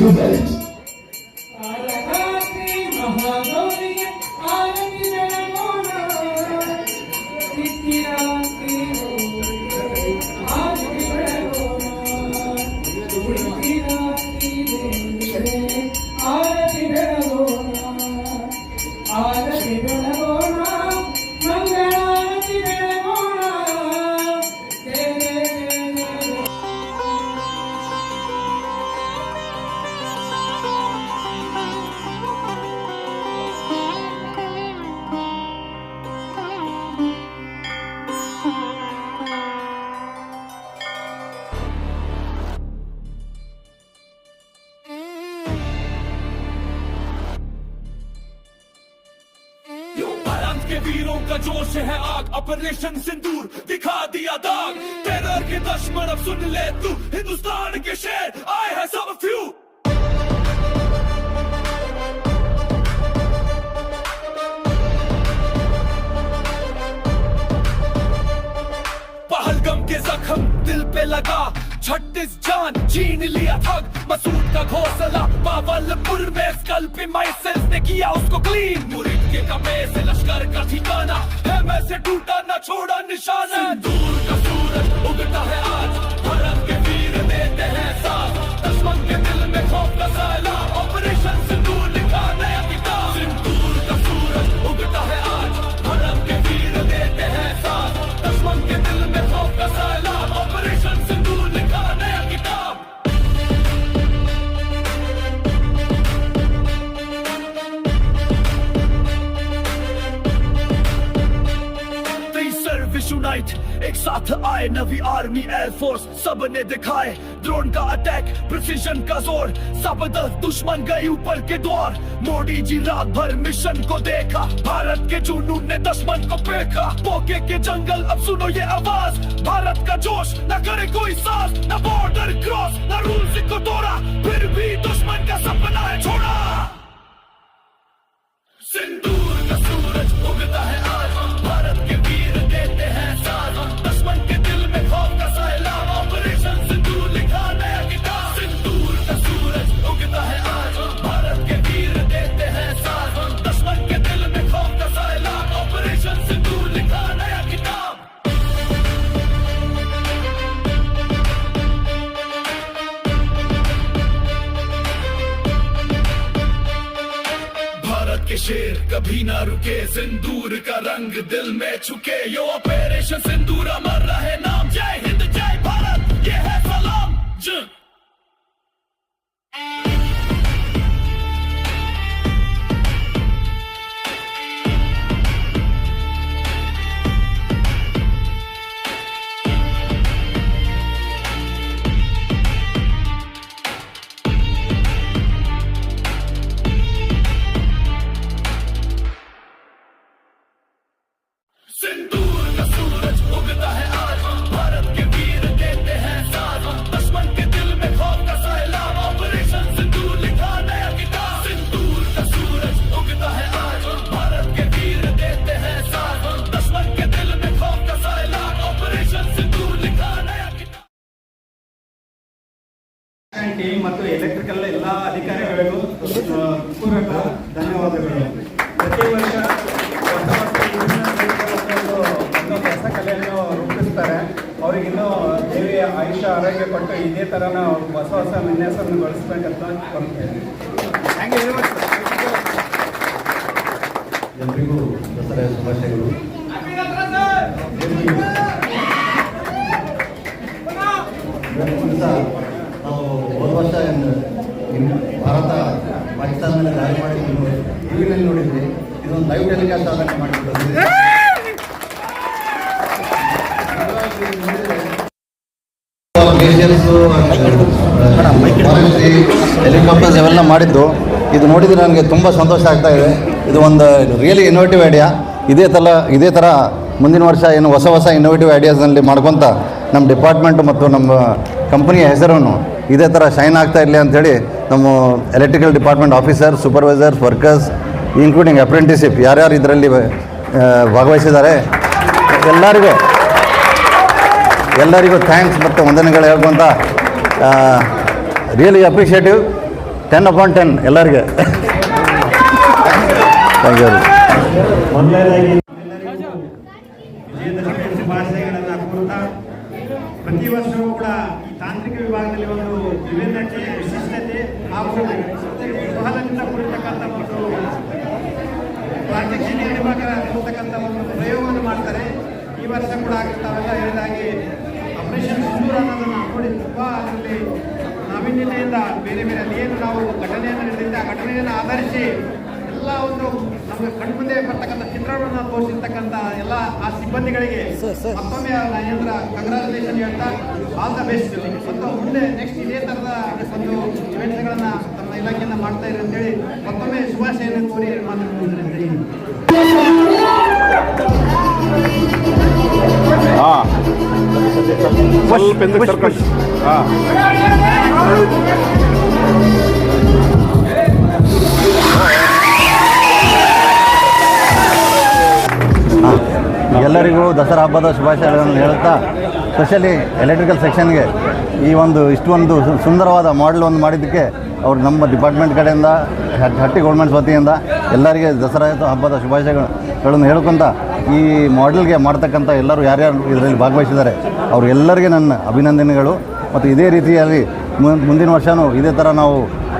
Gilberto. Operation सिंदूर दिखा दिया दाग। टेरर के दुश्मन, अब सुन ले तू। हिंदुस्तान के शेर, आए हैं सब फ्यू पहलगम के जख्म दिल पे लगा। छत्तीस जान छीन लिया थक मसूद का घोसला, बावलपुर में स्कल्प माइसेल्स ने किया उसको क्लीन मुरीद के कपे से लश्कर का ठिकाना है, मैं से टूटा ना छोड़ा निशाना। दूर का सूरज उगता है आज एयरफोर्स सबने दिखाए। ड्रोन का अटैक प्रिसीजन का ज़ोर। ज़बरदस्त दुश्मन गए ऊपर के द्वार। मोदी जी रात भर मिशन को देखा। भारत के जुनून ने दुश्मन को फेंका। पोके के जंगल, अब सुनो ये आवाज़। भारत का जोश, न करे कोई सास। न बॉर्डर क्रॉस न रूल्स को तोड़ा। फिर भी दुश्मन का सपना है छोड़ा। कभी ना रुके सिंदूर का रंग दिल में छुके। यो ऑपरेशन सिंदूर अमर रहे, नाम जय जय ಆ, ಧನ್ಯವಾದಗಳು. ಪ್ರತಿ ವರ್ಷ ಹೊಸ ಒಂದು ಕೆಲಸ ಕಲೆಯನ್ನು ರೂಪಿಸ್ತಾರೆ. ಅವರಿಗಿನ್ನೂ ದೇವಿ ಆಯುಷ್ಯ ಆರೋಗ್ಯ ಕೊಟ್ಟು ಇದೇ ಥರ ನಾವು ಹೊಸ ಹೊಸ ವಿನ್ಯಾಸವನ್ನು ಬಳಸ್ಬೇಕಂತ ಕೊಡ್ತೇವೆ ಥ್ಯಾಂಕ್ ಯು ವೆರಿ ಮಚ್ ಎಲ್ರಿಗೂ ದಸರಾ ಶುಭಾಶಯಗಳು ಇವತ್ತು ದಿವಸ ನಾವು ಹೋದ ವರ್ಷ ಇನ್ನು ಭಾರತ ಪಾಕಿಸ್ತಾನ ಮೇಲೆ ಮಾಡಿ ಟಿವಿನಲ್ಲಿ ನೋಡಿದ್ವಿ ಇದೊಂದು ಲೈವ್ ಟೆಲಿಕಾಸ್ಟ್ ಮಾಡಿಬಿಟ್ಟು ಹೆಲಿಕಾಪ್ಟರ್ಸ್ ಅವೆಲ್ಲ ಮಾಡಿದ್ದು. ಇದು ನೋಡಿದರೆ ನನಗೆ ತುಂಬ ಸಂತೋಷ ಆಗ್ತಾ ಇದೆ. ಇದು ಒಂದು ರಿಯಲಿ ಇನೋವೇಟಿವ್ ಐಡಿಯಾ ಇದೇ ಥರ ಇದೇ ಥರ ಮುಂದಿನ ವರ್ಷ ಏನು ಹೊಸ ಹೊಸ ಇನ್ನೋವೇಟಿವ್ ಐಡಿಯಾಸ್ನಲ್ಲಿ ಮಾಡ್ಕೊತ ನಮ್ಮ ಡಿಪಾರ್ಟ್ಮೆಂಟ್ ಮತ್ತು ನಮ್ಮ ಕಂಪನಿಯ ಹೆಸರನ್ನು ಇದೇ ಥರ ಶೈನ್ ಆಗ್ತಾ ಇರಲಿ ಅಂಥೇಳಿ ನಮ್ಮ electrical department officer supervisors workers including apprenticeship ಯಾರ್ಯಾರು ಇದರಲ್ಲಿ ಭಾಗವಹಿಸಿದ್ದಾರೆ. ಎಲ್ಲರಿಗೂ ಎಲ್ಲರಿಗೂ ಥ್ಯಾಂಕ್ಸ್ ಮತ್ತು ವಂದನೆಗಳು ಹೇಳ್ಕೊಂತ really appreciative ten upon ten ಎಲ್ಲರಿಗೆ. ಥ್ಯಾಂಕ್ ಯು ಪ್ರತಿ ವರ್ಷವೂ ಕೂಡ ವಿಭಾಗದಲ್ಲಿ ಒಂದು ವಿಭಿನ್ನತೆ ವಿಶಿಷ್ಟತೆ ಹಾಗೂ ಬಹಳದಿಂದ ಕೂಡಿರ್ತಕ್ಕಂಥ ಒಂದು ಪ್ರಾತ್ಯಕ್ಷಿಕೆ ಅನ್ನತಕ್ಕಂಥ ಒಂದು ಪ್ರಯೋಗವನ್ನು ಮಾಡ್ತಾರೆ. ಈ ವರ್ಷ ಕೂಡ ತಾವೆಲ್ಲ ಹೇಳಿದಾಗಿ ಆಪರೇಷನ್ ಸಿಂಧೂರ್ ಅನ್ನೋದನ್ನು ನೋಡಿ ತುಂಬ ಅದರಲ್ಲಿ ನಾವೀನ್ಯತೆಯಿಂದ ಬೇರೆ ಬೇರೆ ಏನು ನಾವು ಘಟನೆಯನ್ನು ನಡೆದಿದ್ದ ಆ ಘಟನೆಯನ್ನು ಆಧರಿಸಿ ಎಲ್ಲ ಒಂದು ಕಣ್ಮುಂದೆ ಬರ್ತಕ್ಕಂಥ ಚಿತ್ರಗಳನ್ನು ತೋರಿಸಿರ್ತಕ್ಕಂಥ ಎಲ್ಲ ಆ ಸಿಬ್ಬಂದಿಗಳಿಗೆ ಮತ್ತೊಮ್ಮೆ ನಾನೇಂದ್ರ ಕಂಗ್ರಾಚುಲೇಷನ್ ಹೇಳ್ತಾ ಆಲ್ ದ ಬೆಸ್ಟ್ ಮತ್ತು ಮುಂದೆ ನೆಕ್ಸ್ಟ್ ಇದೇ ಥರದ ಒಂದು ಇವೆಂಟ್ಸ್ಗಳನ್ನ ತಮ್ಮ ಇಲಾಖೆಯಿಂದ ಮಾಡ್ತಾ ಇರಿ ಅಂತೇಳಿ ಮತ್ತೊಮ್ಮೆ ಶುಭಾಶಯನ್ನು ಕೋರಿ ಮಾತನಾಡ್ತಿದ್ದಾರೆ ಸ್ವಲ್ಪ ಹಾಂ. ಎಲ್ಲರಿಗೂ ದಸರಾ ಹಬ್ಬದ ಶುಭಾಶಯಗಳನ್ನು ಹೇಳ್ತಾ ಸ್ಪೆಷಲಿ ಎಲೆಕ್ಟ್ರಿಕಲ್ ಸೆಕ್ಷನ್ಗೆ ಈ ಒಂದು ಇಷ್ಟೊಂದು ಸುಂದರವಾದ ಮಾಡೆಲ್ ಒಂದು ಮಾಡಿದ್ದಕ್ಕೆ ಅವ್ರು ನಮ್ಮ ಡಿಪಾರ್ಟ್ಮೆಂಟ್ ಕಡೆಯಿಂದ ಹಟ್ಟಿ ಗೌರ್ಮೆಂಟ್ಸ್ ವತಿಯಿಂದ ಎಲ್ಲರಿಗೆ ದಸರಾ ಹಬ್ಬದ ಶುಭಾಶಯಗಳನ್ನು ಹೇಳ್ಕೊತ ಈ ಮಾಡೆಲ್ಗೆ ಮಾಡ್ತಕ್ಕಂಥ ಎಲ್ಲರೂ ಯಾರ್ಯಾರು ಇದರಲ್ಲಿ ಭಾಗವಹಿಸಿದ್ದಾರೆ, ಅವ್ರು ಎಲ್ಲರಿಗೆ ನನ್ನ ಅಭಿನಂದನೆಗಳು. ಮತ್ತು ಇದೇ ರೀತಿಯಲ್ಲಿ ಮುಂದಿನ ವರ್ಷವೂ ಇದೇ ಥರ ನಾವು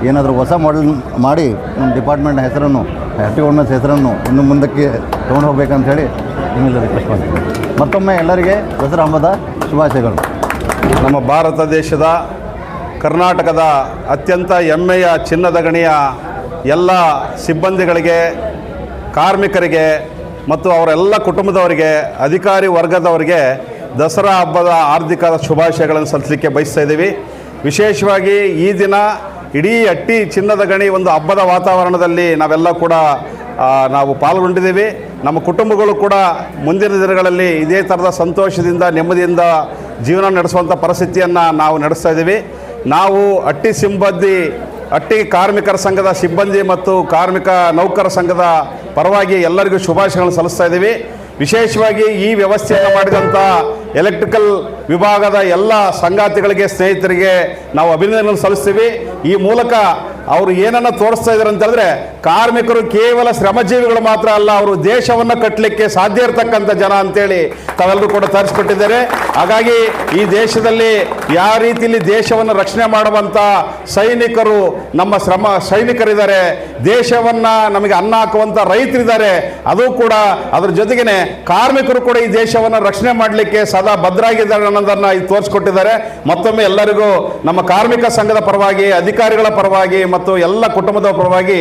ಏನಾದರೂ ಹೊಸ ಮಾಡೆಲ್ ಮಾಡಿ ನಮ್ಮ ಡಿಪಾರ್ಟ್ಮೆಂಟ್ನ ಹೆಸರನ್ನು, ಹಟ್ಟಿ ಗೌರ್ಮೆಂಟ್ಸ್ ಹೆಸರನ್ನು ಇನ್ನು ಮುಂದಕ್ಕೆ ತೊಗೊಂಡು ಹೋಗ್ಬೇಕಂತ ಹೇಳಿ ನಿಮ್ಮೆಲ್ಲ ರಿಕ್ವೆಸ್ಟ್ ಮಾಡ್ತೀನಿ ಮತ್ತೊಮ್ಮೆ ಎಲ್ಲರಿಗೆ ದಸರಾ ಹಬ್ಬದ ಶುಭಾಶಯಗಳು. ನಮ್ಮ ಭಾರತ ದೇಶದ ಕರ್ನಾಟಕದ ಅತ್ಯಂತ ಹೆಮ್ಮೆಯ ಚಿನ್ನದ ಗಣಿಯ ಎಲ್ಲ ಸಿಬ್ಬಂದಿಗಳಿಗೆ, ಕಾರ್ಮಿಕರಿಗೆ ಮತ್ತು ಅವರೆಲ್ಲ ಕುಟುಂಬದವರಿಗೆ, ಅಧಿಕಾರಿ ವರ್ಗದವರಿಗೆ ದಸರಾ ಹಬ್ಬದ ಆರ್ಥಿಕ ಶುಭಾಶಯಗಳನ್ನು ಸಲ್ಲಿಸಲಿಕ್ಕೆ ಬಯಸ್ತಾ ಇದ್ದೀವಿ. ವಿಶೇಷವಾಗಿ ಈ ದಿನ ಇಡೀ ಅಟ್ಟಿ ಚಿನ್ನದ ಗಣಿ ಒಂದು ಹಬ್ಬದ ವಾತಾವರಣದಲ್ಲಿ ನಾವೆಲ್ಲ ಕೂಡ ನಾವು ಪಾಲ್ಗೊಂಡಿದ್ದೀವಿ. ನಮ್ಮ ಕುಟುಂಬಗಳು ಕೂಡ ಮುಂದಿನ ದಿನಗಳಲ್ಲಿ ಇದೇ ಥರದ ಸಂತೋಷದಿಂದ, ನೆಮ್ಮದಿಯಿಂದ ಜೀವನ ನಡೆಸುವಂಥ ಪರಿಸ್ಥಿತಿಯನ್ನು ನಾವು ನಡೆಸ್ತಾ ಇದ್ದೀವಿ. ನಾವು ಅಟ್ಟಿ ಸಿಬ್ಬಂದಿ, ಅಟ್ಟಿ ಕಾರ್ಮಿಕರ ಸಂಘದ ಸಿಬ್ಬಂದಿ ಮತ್ತು ಕಾರ್ಮಿಕ ನೌಕರ ಸಂಘದ ಪರವಾಗಿ ಎಲ್ಲರಿಗೂ ಶುಭಾಶಯಗಳನ್ನು ಸಲ್ಲಿಸ್ತಾ ಇದ್ದೀವಿ. ವಿಶೇಷವಾಗಿ ಈ ವ್ಯವಸ್ಥೆಯನ್ನು ಮಾಡಿದಂಥ ಎಲೆಕ್ಟ್ರಿಕಲ್ ವಿಭಾಗದ ಎಲ್ಲ ಸಂಗಾತಿಗಳಿಗೆ, ಸ್ನೇಹಿತರಿಗೆ ನಾವು ಅಭಿನಂದನೆ ಸಲ್ಲಿಸ್ತೀವಿ. ಈ ಮೂಲಕ ಅವರು ಏನನ್ನ ತೋರಿಸ್ತಾ ಇದ್ದಾರೆ ಅಂತ ಕಾರ್ಮಿಕರು ಕೇವಲ ಶ್ರಮಜೀವಿಗಳು ಮಾತ್ರ ಅಲ್ಲ, ಅವರು ದೇಶವನ್ನು ಕಟ್ಟಲಿಕ್ಕೆ ಸಾಧ್ಯ ಇರತಕ್ಕಂಥ ಜನ ಅಂತೇಳಿ ತಾವೆಲ್ಲರೂ ಕೂಡ ತರಿಸ್ಕೊಟ್ಟಿದ್ದಾರೆ. ಹಾಗಾಗಿ ಈ ದೇಶದಲ್ಲಿ ಯಾವ ರೀತಿಯಲ್ಲಿ ದೇಶವನ್ನು ರಕ್ಷಣೆ ಮಾಡುವಂಥ ಸೈನಿಕರು ನಮ್ಮ ಶ್ರಮ, ಸೈನಿಕರಿದ್ದಾರೆ ದೇಶವನ್ನು ನಮಗೆ ಅನ್ನ ಹಾಕುವಂಥ ರೈತರಿದ್ದಾರೆ. ಅದು ಕೂಡ ಅದ್ರ ಜೊತೆಗೇನೆ ಕಾರ್ಮಿಕರು ಕೂಡ ಈ ದೇಶವನ್ನು ರಕ್ಷಣೆ ಮಾಡಲಿಕ್ಕೆ ಸದಾ ಭದ್ರಾಗಿದ್ದಾರೆ ಅನ್ನೋದನ್ನು ಇದು ತೋರಿಸ್ಕೊಟ್ಟಿದ್ದಾರೆ. ಮತ್ತೊಮ್ಮೆ ಎಲ್ಲರಿಗೂ ನಮ್ಮ ಕಾರ್ಮಿಕ ಸಂಘದ ಪರವಾಗಿ, ಅಧಿಕಾರಿಗಳ ಪರವಾಗಿ ಮತ್ತು ಎಲ್ಲ ಕುಟುಂಬದ ಪರವಾಗಿ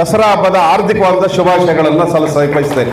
ದಸರಾ ಹಬ್ಬದ ಆರ್ಥಿಕವಾದ ಶುಭಾಶಯಗಳನ್ನು ಸಲ್ಲಿಸ ಬಯಸ್ತೇನೆ.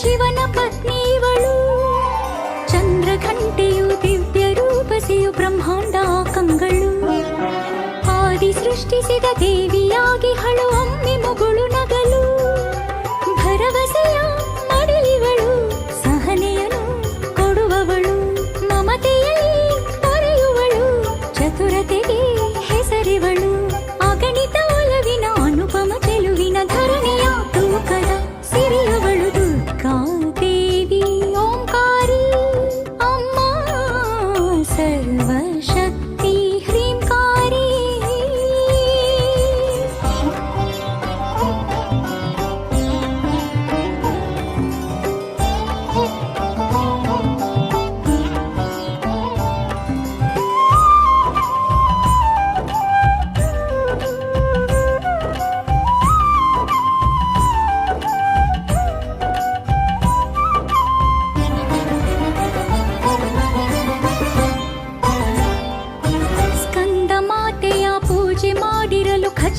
ಶಿವನ ಪತ್ನಿ ಇವಳು ಚಂದ್ರಘಂಟೆಯು ದಿವ್ಯ ರೂಪಸೆಯು ಬ್ರಹ್ಮಾಂಡ ಕಂಗಳು. ಆದಿ ಸೃಷ್ಟಿಸಿದ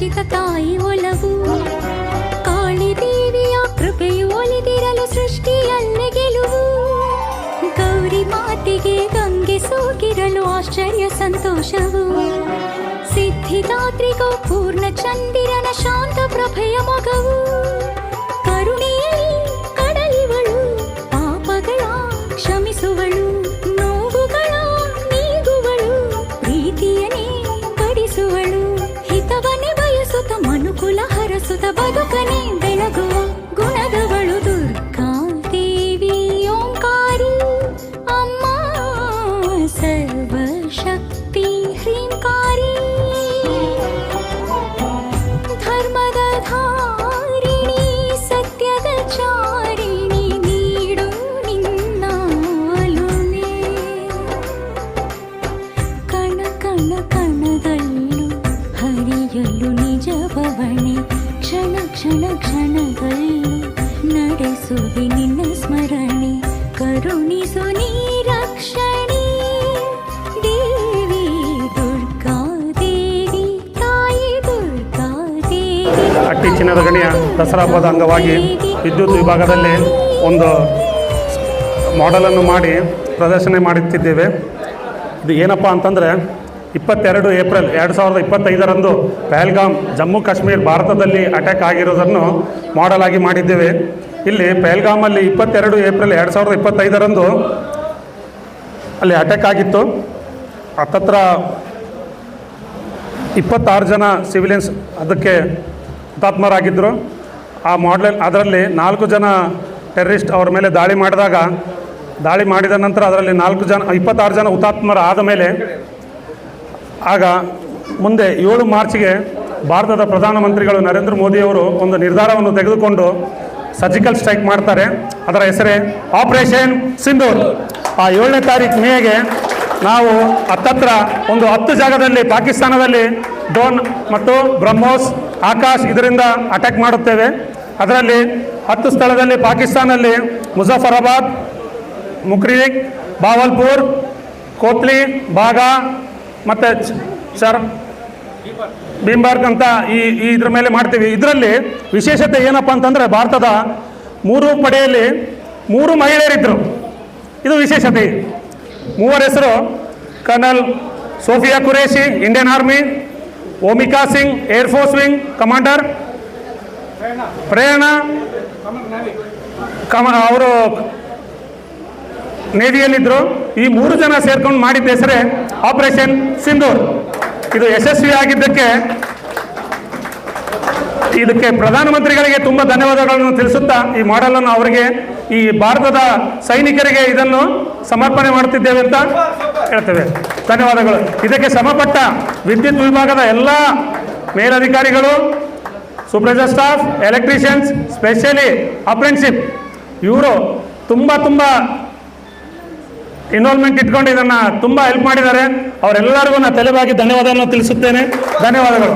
ಮಾಡಿರಲು ತಾಯಿ ಒಲವು. ಕಾಳಿ ದೇವಿಯ ಕೃಪೆಯು ಒಲಿದಿರಲು ಸೃಷ್ಟಿಯಲ್ಲೇ ಗೆಲುವು. ಗೌರಿ ಮಾತೆಗೆ ಗಂಗೆ ಸೋಗಿರಲು ಆಶ್ಚರ್ಯ ಸಂತೋಷವು. ಸಿದ್ಧಿದಾತ್ರಿಗೂ ಪೂರ್ಣ ಚಂದಿರನ ಶಾಂತ ಪ್ರಭೆಯ ಮಗವು. ದಸರಾ ಹಬ್ಬದ ಅಂಗವಾಗಿ ವಿದ್ಯುತ್ ವಿಭಾಗದಲ್ಲಿ ಒಂದು ಮಾಡೆಲನ್ನು ಮಾಡಿ ಪ್ರದರ್ಶನ ಮಾಡುತ್ತಿದ್ದೇವೆ. ಇದು ಏನಪ್ಪ ಅಂತಂದರೆ ಇಪ್ಪತ್ತೆರಡು ಏಪ್ರಿಲ್ ಎರಡು ಸಾವಿರದ ಇಪ್ಪತ್ತೈದರಂದು ಪಹಲ್ಗಾಮ್ ಜಮ್ಮು ಕಾಶ್ಮೀರ್ ಭಾರತದಲ್ಲಿ ಅಟ್ಯಾಕ್ ಆಗಿರೋದನ್ನು ಮಾಡಲಾಗಿ ಮಾಡಿದ್ದೇವೆ. ಇಲ್ಲಿ ಪಹಲ್ಗಾಮಲ್ಲಿ ಇಪ್ಪತ್ತೆರಡು ಏಪ್ರಿಲ್ ಎರಡು ಸಾವಿರದ ಇಪ್ಪತ್ತೈದರಂದು ಅಲ್ಲಿ ಅಟ್ಯಾಕ್ ಆಗಿತ್ತು. ಹತ್ತತ್ರ ಇಪ್ಪತ್ತಾರು ಜನ ಸಿವಿಲಿಯನ್ಸ್ ಅದಕ್ಕೆ ಹುತಾತ್ಮರಾಗಿದ್ದರು ಆ ಮಾಡಲ್ ಅದರಲ್ಲಿ ನಾಲ್ಕು ಜನ ಟೆರ್ರಿಸ್ಟ್ ಅವರ ಮೇಲೆ ದಾಳಿ ಮಾಡಿದಾಗ, ದಾಳಿ ಮಾಡಿದ ನಂತರ ಅದರಲ್ಲಿ ನಾಲ್ಕು ಜನ ಇಪ್ಪತ್ತಾರು ಜನ ಹುತಾತ್ಮರು ಆದ ಮೇಲೆ, ಆಗ ಮುಂದೆ ಏಳು ಮಾರ್ಚ್ಗೆ ಭಾರತದ ಪ್ರಧಾನಮಂತ್ರಿಗಳು ನರೇಂದ್ರ ಮೋದಿಯವರು ಒಂದು ನಿರ್ಧಾರವನ್ನು ತೆಗೆದುಕೊಂಡು ಸರ್ಜಿಕಲ್ ಸ್ಟ್ರೈಕ್ ಮಾಡ್ತಾರೆ. ಅದರ ಹೆಸರೇ ಆಪರೇಷನ್ ಸಿಂಧೂರ್ ಆ ಏಳನೇ ತಾರೀಕು ಮೇಗೆ ನಾವು ಹತ್ತತ್ರ ಒಂದು ಹತ್ತು ಜಾಗದಲ್ಲಿ ಪಾಕಿಸ್ತಾನದಲ್ಲಿ ಡೋನ್ ಮತ್ತು ಬ್ರಹ್ಮೋಸ್ ಆಕಾಶ್ ಇದರಿಂದ ಅಟ್ಯಾಕ್ ಮಾಡುತ್ತೇವೆ. ಅದರಲ್ಲಿ ಹತ್ತು ಸ್ಥಳದಲ್ಲಿ ಪಾಕಿಸ್ತಾನಲ್ಲಿ ಮುಜಫರಾಬಾದ್ ಮುಕ್ರಿಕ್ ಬಾವಲ್ಪುರ್ ಕೋತ್ಲಿ ಬಾಗಾ ಮತ್ತು ಚರ್ ಭೀಮ್ಬಾರ್ಗ್ ಅಂತ ಈ ಇದ್ರ ಮೇಲೆ ಮಾಡ್ತೀವಿ. ಇದರಲ್ಲಿ ವಿಶೇಷತೆ ಏನಪ್ಪ ಅಂತಂದರೆ ಭಾರತದ ಮೂರು ಪಡೆಯಲ್ಲಿ ಮೂರು ಮಹಿಳೆಯರಿದ್ದರು ಇದು ವಿಶೇಷತೆ. ಮೂವರ ಹೆಸರು colonel Sofiya Qureshi Indian army Vyomika Singh air force wing, commander. Prerana. ಕಮ ಅವರು ನೇವಿಯಲ್ಲಿದ್ದರು ಈ ಮೂರು ಜನ ಸೇರ್ಕೊಂಡು ಮಾಡಿದ್ದ ಹೆಸರೇ ಆಪರೇಷನ್ ಸಿಂಧೂರ್. ಇದು ಯಶಸ್ವಿ ಆಗಿದ್ದಕ್ಕೆ ಇದಕ್ಕೆ ಪ್ರಧಾನಮಂತ್ರಿಗಳಿಗೆ ತುಂಬ ಧನ್ಯವಾದಗಳನ್ನು ತಿಳಿಸುತ್ತಾ ಈ ಮಾಡೆಲನ್ನು ಅವರಿಗೆ ಈ ಭಾರತದ ಸೈನಿಕರಿಗೆ ಇದನ್ನು ಸಮರ್ಪಣೆ ಮಾಡುತ್ತಿದ್ದೇವೆ ಅಂತ ಹೇಳ್ತೇವೆ. ಧನ್ಯವಾದಗಳು. ಇದಕ್ಕೆ ಸಮಪಟ್ಟ ವಿದ್ಯುತ್ ವಿಭಾಗದ ಎಲ್ಲ ಮೇಲಧಿಕಾರಿಗಳು supervisor staff electricians specially apprenticeship ಇವರು ತುಂಬ ತುಂಬ ಇನ್ವಾಲ್ವ್ಮೆಂಟ್ ಇಟ್ಕೊಂಡು ಇದನ್ನು ತುಂಬ ಹೆಲ್ಪ್ ಮಾಡಿದ್ದಾರೆ. ಅವರೆಲ್ಲರಿಗೂ ನಾನು ತಲೆಬಾಗಿ ಧನ್ಯವಾದವನ್ನು ತಿಳಿಸುತ್ತೇನೆ. ಧನ್ಯವಾದಗಳು.